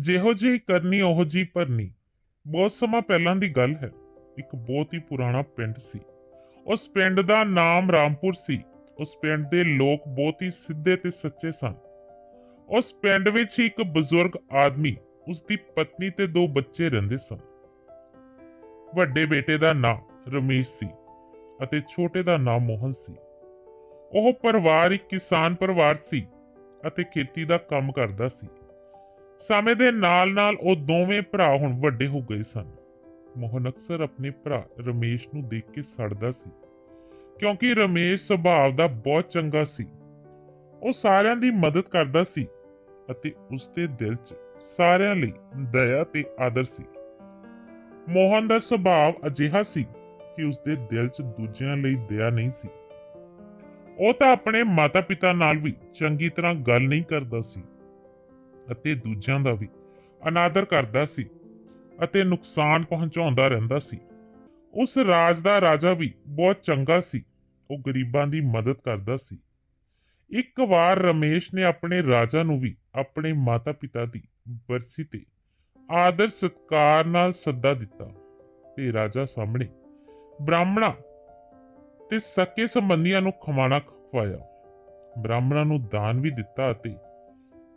ਜਿਹੋ ਜਿਹੀ ਕਰਨੀ, ਉਹੋ ਜਿਹੀ ਭਰਨੀ। ਬਹੁਤ ਸਮਾਂ ਪਹਿਲਾਂ ਦੀ ਗੱਲ ਹੈ। ਇੱਕ ਬਹੁਤ ਹੀ ਪੁਰਾਣਾ ਪਿੰਡ ਸੀ। ਉਸ ਪਿੰਡ ਦਾ ਨਾਮ ਰਾਮਪੁਰ ਸੀ। ਉਸ ਪਿੰਡ ਦੇ ਲੋਕ ਬਹੁਤ ਹੀ ਸਿੱਧੇ ਤੇ ਸੱਚੇ ਸਨ। ਉਸ ਪਿੰਡ ਵਿੱਚ ਹੀ ਇੱਕ ਬਜ਼ੁਰਗ ਆਦਮੀ ਉਸ ਦੀ ਪਤਨੀ ਤੇ ਦੋ ਬੱਚੇ ਰਹਿੰਦੇ ਸਨ। ਵੱਡੇ ਬੇਟੇ ਦਾ ਨਾਮ ਰਮੇਸ਼ ਸੀ ਅਤੇ ਛੋਟੇ ਦਾ ਨਾਮ ਮੋਹਨ ਸੀ। ਉਹ ਪਰਿਵਾਰ, ਇੱਕ ਕਿਸਾਨ ਪਰਿਵਾਰ ਸੀ ਅਤੇ ਖੇਤੀ ਦਾ ਕੰਮ ਕਰਦਾ ਸੀ। ਸਮੇਂ ਦੇ ਨਾਲ-ਨਾਲ ਉਹ ਦੋਵੇਂ ਭਰਾ ਹੁਣ ਵੱਡੇ ਹੋ ਗਏ ਸਨ। ਮੋਹਨ ਅਕਸਰ ਆਪਣੇ ਭਰਾ ਰਮੇਸ਼ ਨੂੰ ਦੇਖ ਕੇ ਸੜਦਾ ਸੀ, ਕਿਉਂਕਿ ਰਮੇਸ਼ ਸੁਭਾਅ ਦਾ ਬਹੁਤ ਚੰਗਾ ਸੀ। ਉਹ ਸਾਰਿਆਂ ਦੀ ਮਦਦ ਕਰਦਾ ਸੀ ਅਤੇ ਉਸਦੇ ਦਿਲ 'ਚ ਸਾਰਿਆਂ ਲਈ ਦਇਆ ਤੇ ਆਦਰ ਸੀ। ਮੋਹਨ ਦਾ ਸੁਭਾਅ ਅਜਿਹਾ ਸੀ ਕਿ ਉਸਦੇ ਦਿਲ 'ਚ ਦੂਜਿਆਂ ਲਈ ਦਇਆ ਨਹੀਂ ਸੀ। ਉਹ ਤਾਂ ਆਪਣੇ ਮਾਤਾ-ਪਿਤਾ ਨਾਲ ਵੀ ਚੰਗੀ ਤਰ੍ਹਾਂ ਗੱਲ ਨਹੀਂ ਕਰਦਾ ਸੀ। ਅਤੇ ਦੂਜਿਆਂ ਦਾ ਵੀ ਅਨਾਦਰ ਕਰਦਾ ਸੀ ਅਤੇ ਨੁਕਸਾਨ ਪਹੁੰਚਾਉਂਦਾ ਰਹਿੰਦਾ ਸੀ। ਉਸ ਰਾਜ ਦਾ ਰਾਜਾ ਵੀ ਬਹੁਤ ਚੰਗਾ ਸੀ, ਉਹ ਗਰੀਬਾਂ ਦੀ ਮਦਦ ਕਰਦਾ ਸੀ। ਇੱਕ ਵਾਰ ਰਮੇਸ਼ ਨੇ ਆਪਣੇ ਰਾਜਾ ਨੂੰ ਵੀ ਆਪਣੇ ਮਾਤਾ-ਪਿਤਾ ਦੀ ਬਰਸੀ ਤੇ ਆਦਰ ਸਤਕਾਰ ਨਾਲ ਸੱਦਾ ਦਿੱਤਾ ਤੇ ਰਾਜਾ ਸਾਹਮਣੇ ਬ੍ਰਾਹਮਣਾ ਤੇ ਸਕੇ ਸੰਬੰਧੀਆਂ ਨੂੰ ਖਵਾਣਾ ਖਵਾਇਆ। ਬ੍ਰਾਹਮਣਾਂ ਨੂੰ ਦਾਨ ਵੀ ਦਿੱਤਾ ਅਤੇ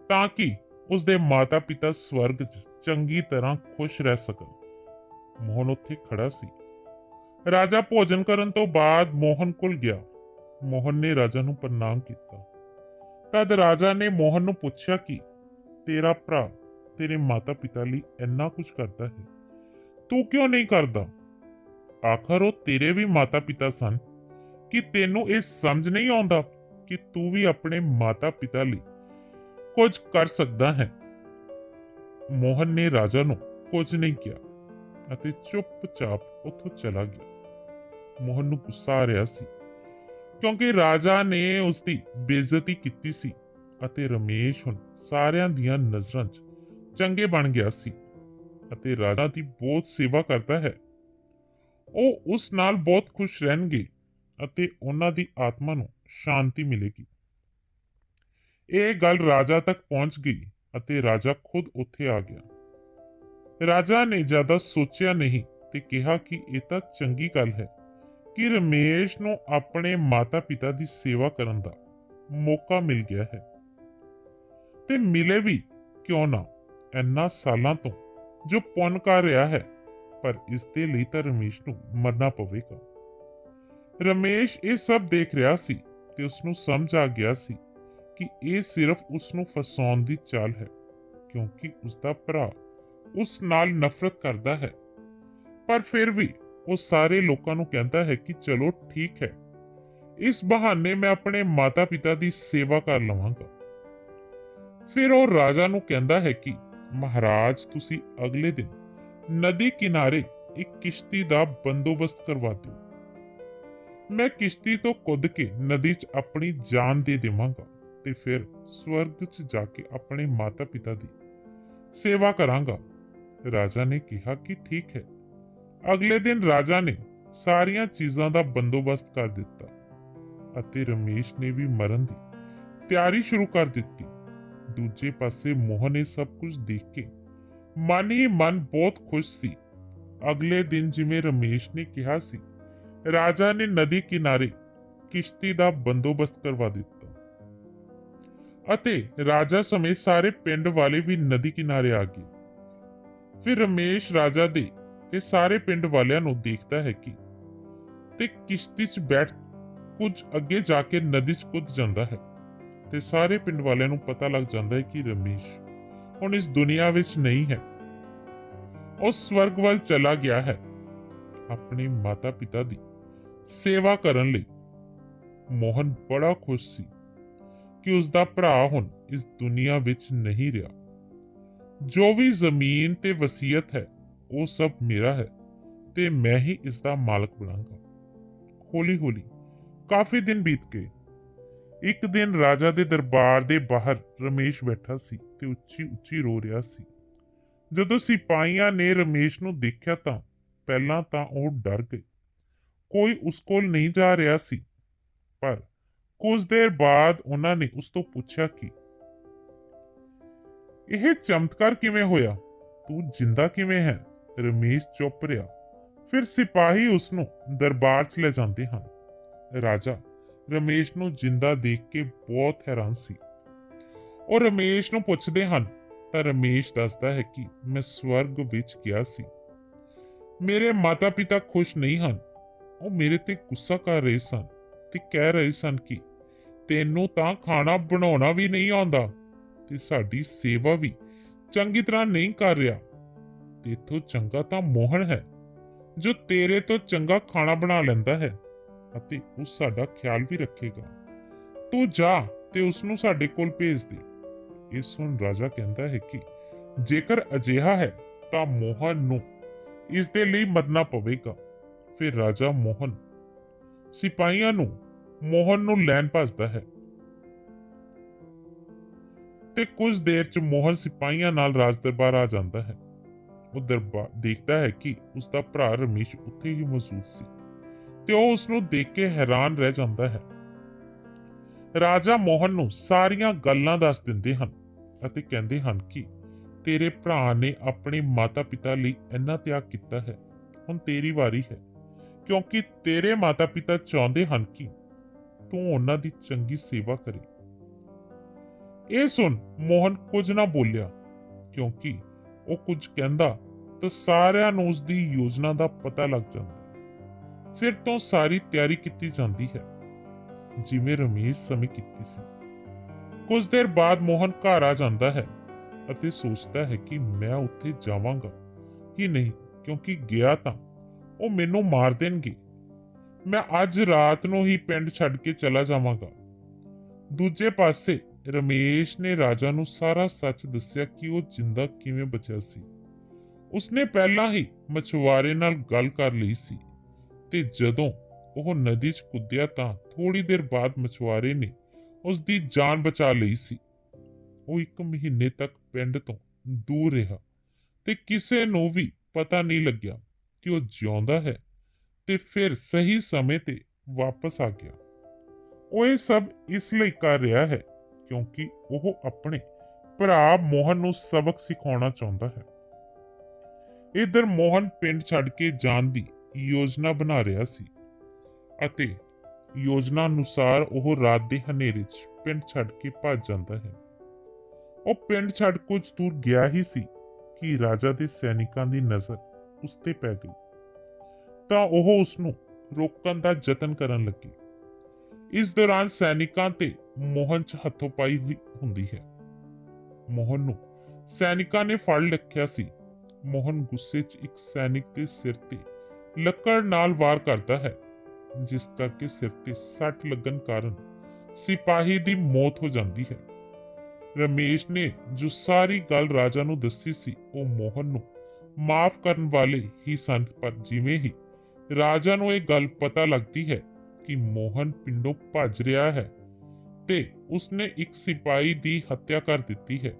ਤਾਂ ਕਿ ਉਸ ਦੇ ਮਾਤਾ-ਪਿਤਾ ਸਵਰਗ 'ਚ ਚੰਗੀ ਤਰ੍ਹਾਂ ਖੁਸ਼ ਰਹਿ ਸਕਣ। ਮੋਹਨ ਉੱਥੇ ਖੜਾ ਸੀ। ਰਾਜਾ ਭੋਜਨ ਕਰਨ ਤੋਂ ਬਾਅਦ ਮੋਹਨ ਕੋਲ ਗਿਆ। ਮੋਹਨ ਨੇ ਰਾਜਾ ਨੂੰ ਪ੍ਰਣਾਮ ਕੀਤਾ। ਤਦ ਰਾਜਾ ਨੇ ਮੋਹਨ ਨੂੰ ਪੁੱਛਿਆ ਕਿ, ਤੇਰਾ ਭਰਾ ਤੇਰੇ ਮਾਤਾ-ਪਿਤਾ ਲਈ ਇੰਨਾ ਕੁਝ ਕਰਦਾ ਹੈ। ਤੂੰ ਕਿਉਂ ਨਹੀਂ ਕਰਦਾ? ਆਖਰ ਉਹ ਤੇਰੇ ਵੀ ਮਾਤਾ-ਪਿਤਾ ਸਨ। ਕਿ ਤੈਨੂੰ ਇਹ ਸਮਝ ਨਹੀਂ ਆਉਂਦਾ ਕਿ ਤੂੰ ਵੀ ਆਪਣੇ ਮਾਤਾ-ਪਿਤਾ ਲਈ ਕੁਝ ਕਰ ਸਕਦਾ ਹੈ। ਮੋਹਨ ਨੇ ਰਾਜਾ ਨੂੰ ਕੁਝ ਨਹੀਂ ਕਿਹਾ ਅਤੇ ਚੁੱਪਚਾਪ ਉੱਥੋਂ ਚਲਾ ਗਿਆ। ਮੋਹਨ ਨੂੰ ਗੁੱਸਾ ਆ ਰਿਹਾ ਸੀ ਕਿਉਂਕਿ ਰਾਜਾ ਨੇ ਉਸ ਦੀ ਬੇਇੱਜ਼ਤੀ ਕੀਤੀ ਸੀ ਅਤੇ ਰਮੇਸ਼ ਹੁਣ ਸਾਰਿਆਂ ਦੀਆਂ ਨਜ਼ਰਾਂ 'ਚ ਚੰਗੇ ਬਣ ਗਿਆ ਸੀ ਅਤੇ ਰਾਜਾ ਦੀ ਬਹੁਤ ਸੇਵਾ ਕਰਦਾ ਹੈ। ਉਹ ਉਸ ਨਾਲ ਬਹੁਤ ਖੁਸ਼ ਰਹਿਣਗੇ ਅਤੇ ਉਹਨਾਂ ਦੀ ਆਤਮਾ ਨੂੰ ਸ਼ਾਂਤੀ ਮਿਲੇਗੀ। ਇਹ ਗੱਲ ਰਾਜਾ ਤੱਕ ਪਹੁੰਚ ਗਈ ਅਤੇ ਰਾਜਾ ਖੁਦ ਉੱਥੇ ਆ ਗਿਆ। ਰਾਜਾ ਨੇ ਜ਼ਿਆਦਾ ਸੋਚਿਆ ਨਹੀਂ ਤੇ ਕਿਹਾ ਕਿ ਇਹ ਤਾਂ ਚੰਗੀ ਗੱਲ ਹੈ ਕਿ ਰਮੇਸ਼ ਨੂੰ ਆਪਣੇ ਮਾਤਾ-ਪਿਤਾ ਦੀ ਸੇਵਾ ਕਰਨ ਦਾ ਮੌਕਾ ਮਿਲ ਗਿਆ ਹੈ। ਤੇ ਮਿਲੇ ਵੀ ਕਿਉਂ ਨਾ ਇੰਨਾ ਸਾਲਾਂ ਤੋਂ ਜੋ ਪੁੰਨ ਕਰ ਰਿਹਾ ਹੈ, ਪਰ ਇਸ ਦੇ ਲਈ ਤਾਂ ਰਮੇਸ਼ ਨੂੰ ਮਰਨਾ ਪਵੇਗਾ। ਰਮੇਸ਼ ਇਹ ਸਭ ਦੇਖ ਰਿਹਾ ਸੀ ਤੇ ਉਸ ਨੂੰ ਸਮਝ ਆ ਗਿਆ ਸੀ ਕਿ ਇਹ ਸਿਰਫ ਉਸ ਨੂੰ ਫਸਾਉਣ ਦੀ ਚਾਲ ਹੈ, ਕਿਉਂਕਿ ਉਸ ਦਾ ਭਰਾ ਉਸ ਨਾਲ ਨਫ਼ਰਤ ਕਰਦਾ ਹੈ। ਪਰ ਫਿਰ ਵੀ ਉਹ ਸਾਰੇ ਲੋਕਾਂ ਨੂੰ ਕਹਿੰਦਾ ਹੈ ਕਿ ਚਲੋ ਠੀਕ ਹੈ, ਇਸ ਬਹਾਨੇ ਮੈਂ ਆਪਣੇ ਮਾਤਾ-ਪਿਤਾ ਦੀ ਸੇਵਾ ਕਰ ਲਵਾਂਗਾ। ਫਿਰ ਉਹ ਰਾਜਾ ਨੂੰ ਕਹਿੰਦਾ ਹੈ ਕਿ, ਮਹਾਰਾਜ, ਤੁਸੀਂ ਅਗਲੇ ਦਿਨ ਨਦੀ ਕਿਨਾਰੇ ਇੱਕ ਕਿਸ਼ਤੀ ਦਾ ਬੰਦੋਬਸਤ ਕਰਵਾ ਦਿਓ। ਮੈਂ ਕਿਸ਼ਤੀ ਤੋਂ ਕੁੱਦ ਕੇ ਨਦੀ 'ਚ ਆਪਣੀ ਜਾਨ ਦੇ ਦੇਵਾਂਗਾ। ਤੇ ਫਿਰ ਸਵਰਗ 'ਚ ਜਾ ਕੇ ਆਪਣੇ ਮਾਤਾ-ਪਿਤਾ ਦੀ ਸੇਵਾ ਕਰਾਂਗਾ। ਰਾਜਾ ਨੇ ਕਿਹਾ ਕਿ ਠੀਕ ਹੈ। ਅਗਲੇ ਦਿਨ ਰਾਜਾ ਨੇ ਸਾਰੀਆਂ ਚੀਜ਼ਾਂ ਦਾ ਬੰਦੋਬਸਤ ਕਰ ਦਿੱਤਾ ਅਤੇ ਰਮੇਸ਼ ਨੇ ਵੀ ਮਰਨ ਦੀ ਤਿਆਰੀ ਸ਼ੁਰੂ ਕਰ ਦਿੱਤੀ। ਦੂਜੇ ਪਾਸੇ ਮੋਹਨ ਇਹ ਸਭ ਕੁਝ ਦੇਖ ਕੇ ਮਨ ਹੀ ਮਨ ਬਹੁਤ ਖੁਸ਼ ਸੀ। ਅਗਲੇ ਦਿਨ ਜਿਵੇਂ ਰਮੇਸ਼ ਨੇ ਕਿਹਾ ਸੀ, ਰਾਜਾ ਨੇ ਨਦੀ ਕਿਨਾਰੇ ਕਿਸ਼ਤੀ ਦਾ ਬੰਦੋਬਸਤ ਕਰਵਾ ਦਿੱਤਾ। ਅਤੇ ਰਾਜਾ ਸਮੇਤ ਸਾਰੇ ਪਿੰਡ ਵਾਲੇ ਵੀ ਨਦੀ ਕਿਨਾਰੇ ਆ ਗਏ। ਫਿਰ ਰਮੇਸ਼ ਰਾਜਾ ਦੇ ਤੇ ਸਾਰੇ ਪਿੰਡ ਵਾਲਿਆਂ ਨੂੰ ਦੇਖਦਾ ਹੈ ਕਿ ਤੇ ਕਿਸ਼ਤੀ 'ਚ ਬੈਠ ਕੁਝ ਅੱਗੇ ਜਾ ਕੇ ਨਦੀ 'ਚ ਕੁੱਦ ਜਾਂਦਾ ਹੈ ਤੇ ਸਾਰੇ ਪਿੰਡ ਵਾਲਿਆਂ ਨੂੰ ਪਤਾ ਲੱਗ ਜਾਂਦਾ ਹੈ ਕਿ ਰਮੇਸ਼ ਹੁਣ ਇਸ ਦੁਨੀਆ ਵਿੱਚ ਨਹੀਂ ਹੈ। ਉਹ ਸਵਰਗ ਵੱਲ ਚਲਾ ਗਿਆ ਹੈ ਆਪਣੇ ਮਾਤਾ-ਪਿਤਾ ਦੀ ਸੇਵਾ ਕਰਨ ਲਈ। ਮੋਹਨ ਬੜਾ ਖੁਸ਼ ਸੀ। ਕਿ ਉਸ ਦਾ ਭਰਾ ਹੁਣ ਇਸ ਦੁਨੀਆ ਵਿੱਚ ਨਹੀਂ ਰਿਹਾ। ਜੋ ਵੀ ਜ਼ਮੀਨ ਤੇ ਵਸੀਅਤ ਹੈ, ਉਹ ਸਭ ਮੇਰਾ ਹੈ ਤੇ ਮੈਂ ਹੀ ਇਸ ਦਾ ਮਾਲਕ ਬਣਾਂਗਾ। ਹੌਲੀ-ਹੌਲੀ ਕਾਫੀ ਦਿਨ ਬੀਤ ਗਏ। ਇੱਕ ਦਿਨ ਰਾਜਾ ਦੇ ਦਰਬਾਰ ਦੇ ਬਾਹਰ ਰਮੇਸ਼ ਬੈਠਾ ਸੀ ਤੇ ਉੱਚੀ-ਉੱਚੀ ਰੋ ਰਿਹਾ ਸੀ। ਜਦੋਂ ਸਿਪਾਹੀਆਂ ਨੇ ਰਮੇਸ਼ ਨੂੰ ਦੇਖਿਆ ਤਾਂ ਪਹਿਲਾਂ ਤਾਂ ਉਹ ਡਰ ਗਏ। ਕੋਈ ਉਸ ਕੋਲ ਨਹੀਂ ਜਾ ਰਿਹਾ ਸੀ, ਪਰ ਕੁਝ ਦੇਰ ਬਾਅਦ ਉਹਨਾਂ ਨੇ ਉਸ ਤੋਂ ਪੁੱਛਿਆ ਕਿ, ਇਹ ਚਮਤਕਾਰ ਕਿਵੇਂ ਹੋਇਆ? ਤੂੰ ਜਿੰਦਾ ਕਿਵੇਂ ਹੈ? ਰਮੇਸ਼ ਚੁੱਪ ਰਿਹਾ। ਫਿਰ ਸਿਪਾਹੀ ਉਸ ਨੂੰ ਦਰਬਾਰ 'ਚ ਲੈ ਜਾਂਦੇ ਹਨ। ਰਾਜਾ ਰਮੇਸ਼ ਨੂੰ ਜਿੰਦਾ ਦੇਖ ਕੇ ਬਹੁਤ ਹੈਰਾਨ ਸੀ। ਉਹ ਰਮੇਸ਼ ਨੂੰ ਪੁੱਛਦੇ ਹਨ, ਤਾਂ ਰਮੇਸ਼ ਦੱਸਦਾ ਹੈ ਕਿ ਮੈਂ ਸਵਰਗ ਵਿੱਚ ਗਿਆ ਸੀ। ਮੇਰੇ ਮਾਤਾ-ਪਿਤਾ ਖੁਸ਼ ਨਹੀਂ ਹਨ। ਉਹ ਮੇਰੇ ਤੇ ਗੁੱਸਾ ਕਰ ਰਹੇ ਸਨ ਤੇ ਕਹਿ ਰਹੇ ਸਨ ਕਿ ਤੈਨੂੰ ਤਾਂ ਖਾਣਾ ਬਣਾਉਣਾ ਵੀ ਨਹੀਂ ਆਉਂਦਾ ਤੇ ਸਾਡੀ ਸੇਵਾ ਵੀ ਚੰਗੀ ਤਰ੍ਹਾਂ ਨਹੀਂ ਕਰ ਰਿਹਾ। ਤੇਥੋਂ ਚੰਗਾ ਤਾਂ ਮੋਹਨ ਹੈ, ਜੋ ਤੇਰੇ ਤੋਂ ਚੰਗਾ ਖਾਣਾ ਬਣਾ ਲੈਂਦਾ ਹੈ ਅਤੇ ਉਹ ਸਾਡਾ ਖਿਆਲ ਵੀ ਰੱਖੇਗਾ। ਤੂੰ ਜਾ ਤੇ ਉਸ ਨੂੰ ਸਾਡੇ ਕੋਲ ਭੇਜ ਦੇ। ਇਹ ਸੁਣ ਰਾਜਾ ਕਹਿੰਦਾ ਹੈ ਕਿ ਜੇਕਰ ਅਜਿਹਾ ਹੈ ਤਾਂ ਮੋਹਨ ਨੂੰ ਇਸ ਦੇ ਲਈ ਮਰਨਾ ਪਵੇਗਾ। ਫਿਰ ਰਾਜਾ ਮੋਹਨ ਸਿਪਾਹੀਆਂ ਨੂੰ ਮੋਹਨ ਨੂੰ ਲੈਣ ਭੱਜਦਾ ਹੈ। ਤੇ ਕੁਝ ਦੇਰ ਚ ਮੋਹਨ ਸਿਪਾਹੀਆਂ ਨਾਲ ਰਾਜ ਦਰਬਾਰ ਆ ਜਾਂਦਾ ਹੈ। ਉਹ ਦਰਬਾਰ ਦੇਖਦਾ ਹੈ ਕਿ ਉਸ ਦਾ ਭਰਾ ਰਮੇਸ਼ ਉੱਥੇ ਹੀ ਮੌਜੂਦ ਸੀ ਤੇ ਉਹ ਉਸ ਨੂੰ ਦੇਖ ਕੇ ਹੈਰਾਨ ਰਹਿ ਜਾਂਦਾ ਹੈ। ਰਾਜਾ ਮੋਹਨ ਨੂੰ ਸਾਰੀਆਂ ਗੱਲਾਂ ਦੱਸ ਦਿੰਦੇ ਹਨ ਅਤੇ ਕਹਿੰਦੇ ਹਨ ਕਿ ਤੇਰੇ ਭਰਾ ਨੇ ਆਪਣੇ ਮਾਤਾ-ਪਿਤਾ ਲਈ ਇੰਨਾ ਤਿਆਗ ਕੀਤਾ ਹੈ। ਹੁਣ ਤੇਰੀ ਵਾਰੀ ਹੈ, ਕਿਉਂਕਿ ਤੇਰੇ ਮਾਤਾ-ਪਿਤਾ ਚਾਹੁੰਦੇ ਹਨ ਕਿ ਤੂੰ ਉਹਨਾਂ ਦੀ ਚੰਗੀ ਸੇਵਾ ਕਰੇ। ਇਹ ਸੁਣ, ਮੋਹਨ ਕੁਝ ਨਾ ਬੋਲਿਆ, ਕਿਉਂਕਿ ਉਹ ਕੁਝ ਕਹਿੰਦਾ ਤਾਂ ਸਾਰਿਆਂ ਨੂੰ ਉਸ ਦੀ ਯੋਜਨਾ ਦਾ ਪਤਾ ਲੱਗ ਜਾਂਦਾ। ਫਿਰ ਤੋਂ ਸਾਰੀ ਤਿਆਰੀ ਕੀਤੀ ਜਾਂਦੀ ਹੈ, ਜਿਵੇਂ ਰਮੇਸ਼ ਸਮੇਂ ਕੀਤੀ ਸੀ। ਕੁਝ ਦੇਰ ਬਾਅਦ ਮੋਹਨ ਘਰ ਆ ਜਾਂਦਾ ਹੈ ਅਤੇ ਸੋਚਦਾ ਹੈ ਕਿ ਮੈਂ ਉੱਥੇ ਜਾਵਾਂਗਾ। ਹੀ ਨਹੀਂ, ਕਿਉਂਕਿ ਗਿਆ ਤਾਂ, ਉਹ ਮੈਨੂੰ ਮਾਰ ਦੇਣਗੇ। ਮੈਂ ਅੱਜ ਰਾਤ ਨੂੰ ਹੀ ਪਿੰਡ ਛੱਡ ਕੇ ਚਲਾ ਜਾਵਾਂਗਾ। ਦੂਜੇ ਪਾਸੇ ਰਮੇਸ਼ ਨੇ ਰਾਜਾ ਨੂੰ ਸਾਰਾ ਸੱਚ ਦੱਸਿਆ ਕਿ ਉਹ ਜਿੰਦਾ ਕਿਵੇਂ ਬਚਿਆ ਸੀ। ਉਸਨੇ ਪਹਿਲਾਂ ਹੀ ਮਛੁਆਰੇ ਨਾਲ ਗੱਲ ਕਰ ਲਈ ਸੀ ਤੇ ਜਦੋਂ ਉਹ ਨਦੀ 'ਚ ਕੁੱਦਿਆ ਤਾਂ ਥੋੜੀ ਦੇਰ ਬਾਅਦ ਮਛੁਆਰੇ ਨੇ ਉਸ ਦੀ ਜਾਨ ਬਚਾ ਲਈ ਸੀ। ਉਹ ਇੱਕ ਮਹੀਨੇ ਤੱਕ ਪਿੰਡ ਤੋਂ ਦੂਰ ਰਿਹਾ ਤੇ ਕਿਸੇ ਨੂੰ ਵੀ ਪਤਾ ਨਹੀਂ ਲੱਗਿਆ ਕਿ ਉਹ ਜਿਉਂਦਾ ਹੈ ਤੇ ਫਿਰ ਸਹੀ ਸਮੇਂ ਤੇ ਵਾਪਸ ਆ ਗਿਆ। ਉਹ ਇਹ ਸਭ ਇਸ ਲਈ ਕਰ ਰਿਹਾ ਹੈ ਕਿਉਂਕਿ ਉਹ ਆਪਣੇ ਭਰਾ ਮੋਹਨ ਨੂੰ ਸਬਕ ਸਿਖਾਉਣਾ ਚਾਹੁੰਦਾ ਹੈ। ਇਧਰ ਮੋਹਨ ਪਿੰਡ ਛੱਡ ਕੇ ਜਾਣ ਦੀ ਯੋਜਨਾ ਬਣਾ ਰਿਹਾ ਸੀ ਅਤੇ ਯੋਜਨਾ ਅਨੁਸਾਰ ਉਹ ਰਾਤ ਦੇ ਹਨੇਰੇ 'ਚ ਪਿੰਡ ਛੱਡ ਕੇ ਭੱਜ ਜਾਂਦਾ ਹੈ। ਉਹ ਪਿੰਡ ਛੱਡ ਕੁਝ ਦੂਰ ਗਿਆ ਹੀ ਸੀ ਕਿ ਰਾਜਾ ਦੇ ਸੈਨਿਕਾਂ ਦੀ ਨਜ਼ਰ ਉਸ ਤੇ ਪੈ ਗਈ। ਤਾਂ ਉਹ ਉਸ ਨੂੰ ਰੋਕਣ ਦਾ ਯਤਨ ਕਰਨ ਲੱਗੀ। ਇਸ ਦੌਰਾਨ ਸੈਨਿਕਾਂ ਤੇ ਮੋਹਨ 'ਚ ਹੱਥੋਂ ਪਾਈ ਹੋਈ ਹੁੰਦੀ ਹੈ। ਮੋਹਨ ਨੂੰ ਸੈਨਿਕਾਂ ਨੇ ਫੜ ਰੱਖਿਆ ਸੀ। ਮੋਹਨ ਗੁੱਸੇ 'ਚ ਇੱਕ ਸੈਨਿਕ ਦੇ ਸਿਰ ਤੇ ਲੱਕੜ ਨਾਲ ਵਾਰ ਕਰਦਾ ਹੈ, ਜਿਸ ਕਰਕੇ ਸਿਰ ਤੇ ਸੱਟ ਲੱਗਣ ਕਾਰਨ ਸਿਪਾਹੀ ਦੀ ਮੌਤ ਹੋ ਜਾਂਦੀ ਹੈ। ਰਮੇਸ਼ ਨੇ ਜੋ ਸਾਰੀ ਗੱਲ ਰਾਜਾ ਨੂੰ ਦੱਸੀ ਸੀ, ਉਹ ਮੋਹਨ ਨੂੰ ਮਾਫ ਕਰਨ ਵਾਲੇ ਹੀ ਸਨ, ਪਰ ਜਿਵੇਂ ਹੀ ਰਾਜਾ ਨੂੰ ਇਹ ਗੱਲ ਪਤਾ ਲੱਗਦੀ ਹੈ ਕਿ ਮੋਹਨ ਪਿੰਡੋਂ ਭੱਜ ਰਿਹਾ ਹੈ ਤੇ ਉਸਨੇ ਇੱਕ ਸਿਪਾਹੀ ਦੀ ਹੱਤਿਆ ਕਰ ਦਿੱਤੀ ਹੈ।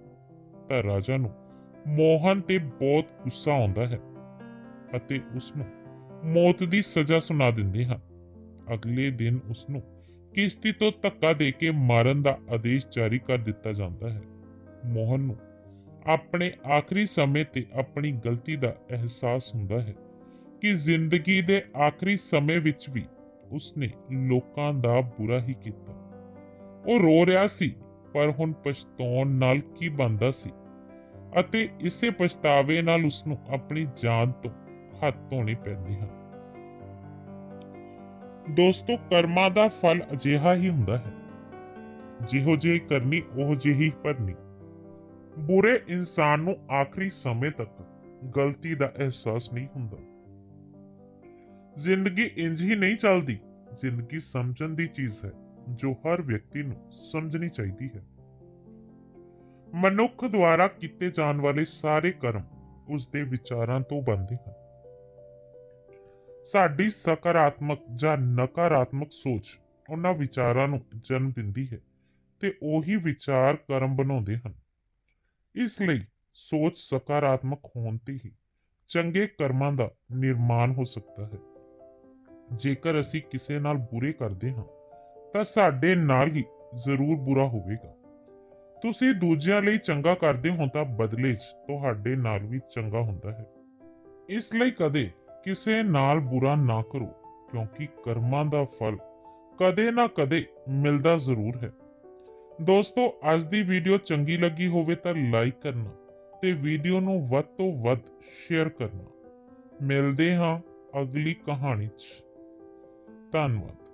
ਤਾਂ ਰਾਜਾ ਨੂੰ ਮੋਹਨ ਤੇ ਬਹੁਤ ਗੁੱਸਾ ਆਉਂਦਾ ਹੈ ਅਤੇ ਉਸ ਨੂੰ ਮੌਤ ਦੀ ਸਜ਼ਾ ਸੁਣਾ ਦਿੰਦੇ ਹਨ। ਅਗਲੇ ਦਿਨ ਉਸ ਨੂੰ ਕਿਸ਼ਤੀ ਤੋਂ ਧੱਕਾ ਦੇ ਕੇ ਮਾਰਨ ਦਾ ਆਦੇਸ਼ ਜਾਰੀ ਕਰ ਦਿੱਤਾ ਜਾਂਦਾ ਹੈ। ਮੋਹਨ ਨੂੰ ਆਪਣੇ ਆਖਰੀ ਸਮੇਂ ਤੇ ਆਪਣੀ ਗਲਤੀ ਦਾ ਅਹਿਸਾਸ ਹੁੰਦਾ ਹੈ। ਕਿ ਜ਼ਿੰਦਗੀ ਦੇ ਆਖਰੀ ਸਮੇਂ ਵਿੱਚ ਵੀ ਉਸਨੇ ਲੋਕਾਂ ਦਾ ਬੁਰਾ ਹੀ ਕੀਤਾ। ਉਹ ਰੋ ਰਿਹਾ ਸੀ, ਪਰ ਹੁਣ ਪਛਤਾਉਣ ਨਾਲ ਕੀ ਬੰਦਾ ਸੀ? ਅਤੇ ਇਸੇ ਪਛਤਾਵੇ ਨਾਲ ਉਸ ਨੂੰ ਆਪਣੀ ਜਾਨ ਤੋਂ ਹੱਥ ਧੋਣੇ ਪੈਂਦੇ ਹਨ। ਦੋਸਤੋ, ਕਰਮਾਂ ਦਾ ਫਲ ਅਜਿਹਾ ਹੀ ਹੁੰਦਾ ਹੈ। ਜਿਹੋ ਜਿਹੀ ਕਰਨੀ, ਉਹ ਜਿਹੀ ਭਰਨੀ। ਬੁਰੇ ਇਨਸਾਨ ਨੂੰ ਆਖਰੀ ਸਮੇਂ ਤੱਕ ਗਲਤੀ ਦਾ ਅਹਿਸਾਸ ਨਹੀਂ ਹੁੰਦਾ। ਜ਼ਿੰਦਗੀ ਇੰਜ ਹੀ ਨਹੀਂ ਚੱਲਦੀ। ਜ਼ਿੰਦਗੀ ਸਮਝਣ ਦੀ ਚੀਜ਼ ਹੈ, ਜੋ ਹਰ ਵਿਅਕਤੀ ਨੂੰ ਸਮਝਣੀ ਚਾਹੀਦੀ ਹੈ। ਮਨੁੱਖ ਦੁਆਰਾ ਕੀਤੇ ਜਾਣ ਵਾਲੇ ਸਾਰੇ ਕਰਮ ਉਸ ਦੇ ਵਿਚਾਰਾਂ ਤੋਂ ਬਣਦੇ ਹਨ। ਸਾਡੀ ਸਕਾਰਾਤਮਕ ਜਾਂ ਨਕਾਰਾਤਮਕ ਸੋਚ ਉਹਨਾਂ ਵਿਚਾਰਾਂ ਨੂੰ ਜਨਮ ਦਿੰਦੀ ਹੈ ਤੇ ਉਹੀ ਵਿਚਾਰ ਕਰਮ ਬਣਾਉਂਦੇ ਹਨ। ਇਸ ਲਈ ਸੋਚ ਸਕਾਰਾਤਮਕ ਹੋਣ ਤੇ ਹੀ ਚੰਗੇ ਕਰਮਾਂ ਦਾ ਨਿਰਮਾਣ ਹੋ ਸਕਦਾ ਹੈ। ਜੇਕਰ ਅਸੀਂ ਕਿਸੇ ਨਾਲ ਬੁਰੇ ਕਰਦੇ ਹਾਂ, ਤਾਂ ਸਾਡੇ ਨਾਲ ਹੀ ਜ਼ਰੂਰ ਬੁਰਾ ਹੋਵੇਗਾ। ਤੁਸੀਂ ਦੂਜਿਆਂ ਲਈ ਚੰਗਾ ਕਰਦੇ ਹੋ ਤਾਂ ਬਦਲੇ 'ਚ ਤੁਹਾਡੇ ਨਾਲ ਵੀ ਚੰਗਾ ਹੁੰਦਾ ਹੈ। ਇਸ ਲਈ ਕਦੇ ਕਿਸੇ ਨਾਲ ਬੁਰਾ ਨਾ ਕਰੋ, ਕਿਉਂਕਿ ਕਰਮਾਂ ਦਾ ਫਲ ਕਦੇ ਨਾ ਕਦੇ ਮਿਲਦਾ ਜ਼ਰੂਰ ਹੈ। ਦੋਸਤੋ, ਅੱਜ ਦੀ ਵੀਡੀਓ ਚੰਗੀ ਲੱਗੀ ਹੋਵੇ ਤਾਂ ਲਾਈਕ ਕਰਨਾ ਤੇ ਵੀਡੀਓ ਨੂੰ ਵੱਧ ਤੋਂ ਵੱਧ ਸ਼ੇਅਰ ਕਰਨਾ। ਮਿਲਦੇ ਹਾਂ ਅਗਲੀ ਕਹਾਣੀ 'ਚ। ਧੰਨਵਾਦ